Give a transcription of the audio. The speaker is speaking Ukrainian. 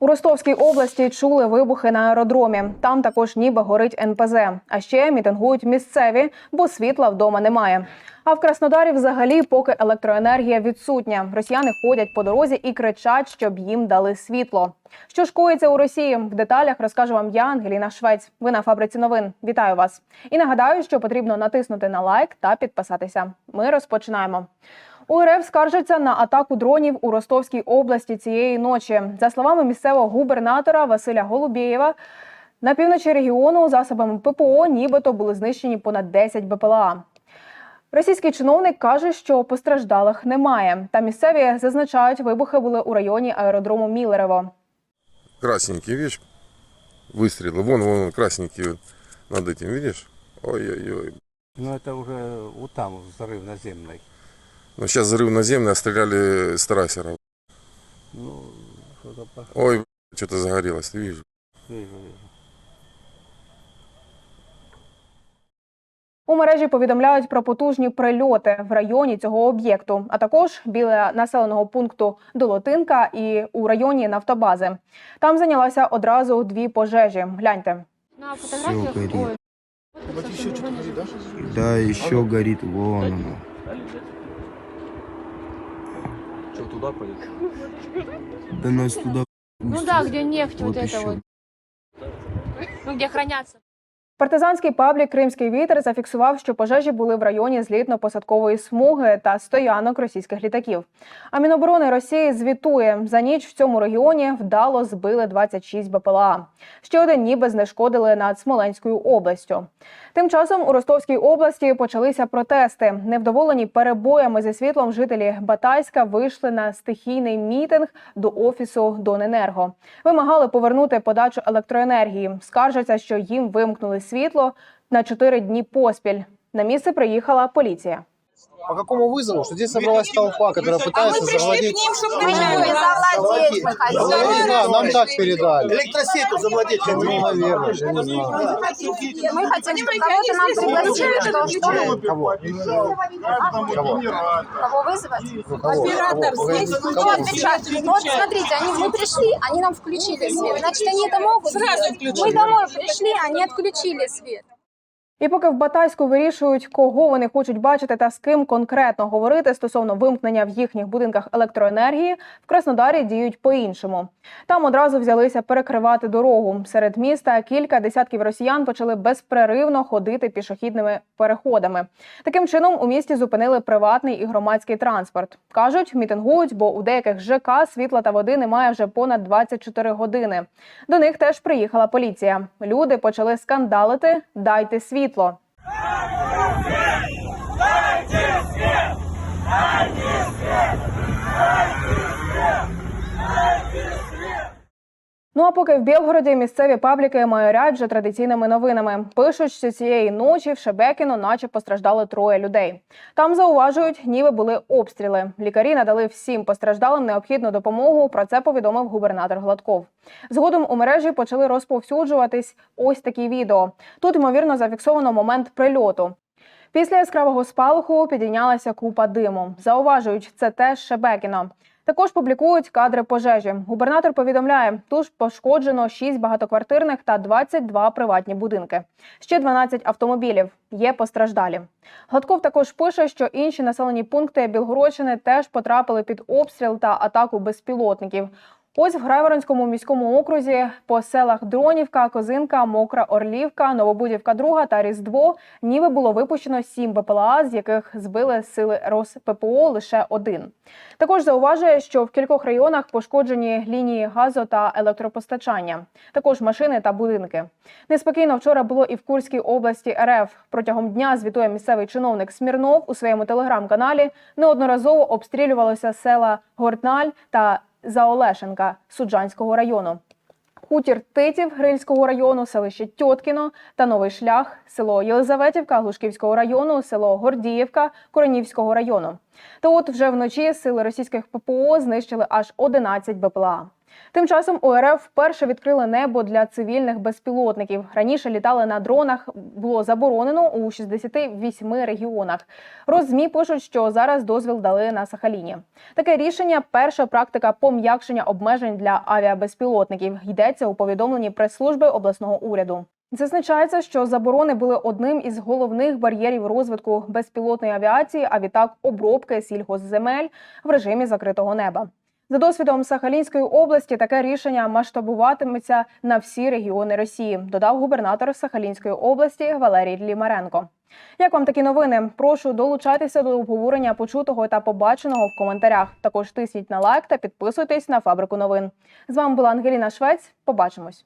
У Ростовській області чули вибухи на аеродромі. Там також ніби горить НПЗ. А ще мітингують місцеві, бо світла вдома немає. А в Краснодарі взагалі поки електроенергія відсутня. Росіяни ходять по дорозі і кричать, щоб їм дали світло. Що ж коїться у Росії? В деталях розкажу вам я, Ангеліна Швець. Ви на фабриці новин. Вітаю вас. І нагадаю, що потрібно натиснути на лайк та підписатися. Ми розпочинаємо. У РФ скаржаться на атаку дронів у Ростовській області цієї ночі. За словами місцевого губернатора Василя Голубєєва, на півночі регіону засобами ППО нібито були знищені понад 10 БПЛА. Російський чиновник каже, що постраждалих немає. Та місцеві зазначають, вибухи були у районі аеродрому Мілерево. красненький, видишь, выстрелы. Вон, вон, красненький вот над этим, видишь? Ой-ой-ой. Ну это уже вот там взрыв наземный. Ну, сейчас взрыв наземный, а стреляли с трассера. Ну, что-то пошло. Ой, что-то загорелось, ты видишь? Вижу, вижу. У мережі повідомляють про потужні прильоти в районі цього об'єкту, а також біля населеного пункту Долотинка і у районі Нафтобази. Там зайнялася одразу дві пожежі. Гляньте. На фотографиях... горит. Ой, вот еще что-то горит, да? Да, еще горит вон оно. Что, туда пойдет? Да нас туда Ну да, где нефть вот, Вот это еще. вот. Ну, где хранятся. Партизанський паблік Кримський вітер зафіксував, що пожежі були в районі злітно-посадкової смуги та стоянок російських літаків. А Міноборони Росії звітує за ніч в цьому регіоні вдало збили 26 БПЛА. Ще один ніби знешкодили над Смоленською областю. Тим часом у Ростовській області почалися протести. Невдоволені перебоями зі світлом жителі Батайська вийшли на стихійний мітинг до офісу Доненерго. Вимагали повернути подачу електроенергії. Скаржаться, що їм вимкнули світло на 4 дні поспіль. На місце приїхала поліція. По какому вызову? Что здесь собралась толпа, которая пытается завладеть... завладеть мы хотим. Да, нам так передали. Электросетью завладеть Ну, наверное, я не знаю. Мы хотим, чтобы кого-то нам пригласили, что, что Кого? Кого? кого вызвать. Ну, кого? Кого? Погодите, Кто отвечает? Ну, вот смотрите, они, мы пришли, они нам включили свет. Значит, они это могут Сразу Мы домой пришли, они отключили свет. І поки в Батайську вирішують, кого вони хочуть бачити та з ким конкретно говорити стосовно вимкнення в їхніх будинках електроенергії, в Краснодарі діють по-іншому. Там одразу взялися перекривати дорогу. Серед міста кілька десятків росіян почали безперервно ходити пішохідними переходами. Таким чином у місті зупинили приватний і громадський транспорт. кажуть, мітингують, бо у деяких ЖК світла та води немає вже понад 24 години. До них теж приїхала поліція. Люди почали скандалити Дайте світло. Ну а поки в Білгороді місцеві пабліки майорять вже традиційними новинами. Пишуть, що цієї ночі в Шебекіно наче постраждали троє людей. Там зауважують, ніби були обстріли. Лікарі надали всім постраждалим необхідну допомогу. Про це повідомив губернатор Гладков. Згодом у мережі почали розповсюджуватись ось такі відео. Тут ймовірно зафіксовано момент прильоту. Після яскравого спалаху підійнялася купа диму. Зауважують, це теж Шебекіно. Також публікують кадри пожежі. Губернатор повідомляє, тут пошкоджено 6 багатоквартирних та 22 приватні будинки. Ще 12 автомобілів. Є постраждалі. Гладков також пише, що інші населені пункти Білгородщини теж потрапили під обстріл та атаку безпілотників. Ось в Грайворонському міському окрузі по селах Дронівка, Козинка, Мокра Орлівка, Новобудівка, Друга та Різдво ніби було випущено сім БПЛА, з яких збили сили РосППО лише один. Також зауважує, що в кількох районах пошкоджені лінії газу та електропостачання, також машини та будинки. Неспокійно вчора було і в Курській області РФ. Протягом дня звітує місцевий чиновник Смірнов у своєму телеграм-каналі. Неодноразово обстрілювалися села Гортналь та Заолешенка Суджанського району. Хутір Титів Грильського району, селище Тьоткіно та Новий Шлях, село Єлизаветівка Глушківського району, село Гордіївка Коронівського району. Та от вже вночі сили російських ППО знищили аж 11 БПЛА. Тим часом у РФ вперше відкрили небо для цивільних безпілотників. Раніше літали на дронах було заборонено у 68 регіонах. Роззмі пишуть, що зараз дозвіл дали на Сахаліні. Таке рішення перша практика пом'якшення обмежень для авіабезпілотників. Йдеться у повідомленні прес-служби обласного уряду. Зазначається, що заборони були одним із головних бар'єрів розвитку безпілотної авіації, а відтак обробки сільгосземель в режимі закритого неба. За досвідом Сахалінської області таке рішення масштабуватиметься на всі регіони Росії, додав губернатор Сахалінської області Валерій Лімаренко. Як вам такі новини? Прошу долучатися до обговорення почутого та побаченого в коментарях. Також тисніть на лайк та підписуйтесь на фабрику новин. З вами була Ангеліна Швець. Побачимось.